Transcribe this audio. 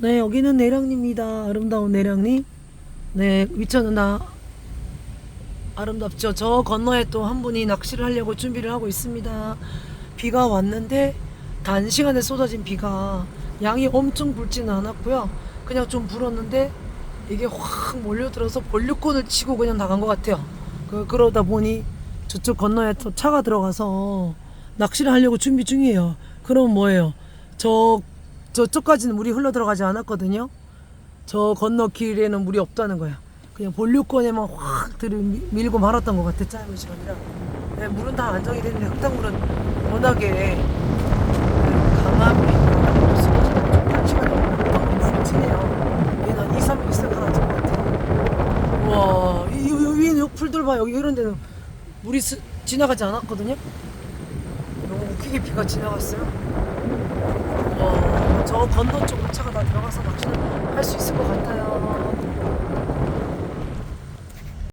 네, 여기는 내량리입니다. 아름다운 내량리. 네, 위쳐는 나 아름답죠. 저 건너에 또 한 분이 낚시를 하려고 준비를 하고 있습니다. 비가 왔는데 단시간에 쏟아진 비가 양이 엄청 굵지는 않았고요. 그냥 좀 불었는데 이게 확 몰려들어서 본류권을 치고 그냥 나간 것 같아요. 그, 그러다 보니 저쪽 건너에 또 차가 들어가서 낚시를 하려고 준비 중이에요. 그럼 뭐예요? 저 저쪽까지는 물이 흘러 들어가지 않았거든요. 저 건너 길에는 물이 없다는 거야. 그냥 본류권에만 확 들이 밀- 밀고 말았던 것 같아 짧은 시간이라. 네, 물은 다 안정이 됐는데 흙탕물은 워낙에 쏟아지고 한 시간이 흙탕물이 물이 튀네요. 얘는 한 2, 3일 있을 것 같아. 우와, 이, 위에 풀들 봐. 여기 이런 데는 물이 스, 지나가지 않았거든요. 너무 웃기게 비가 지나갔어요. 건너 쪽으로 차가 다 들어가서 낚시를 할 수 있을 것 같아요.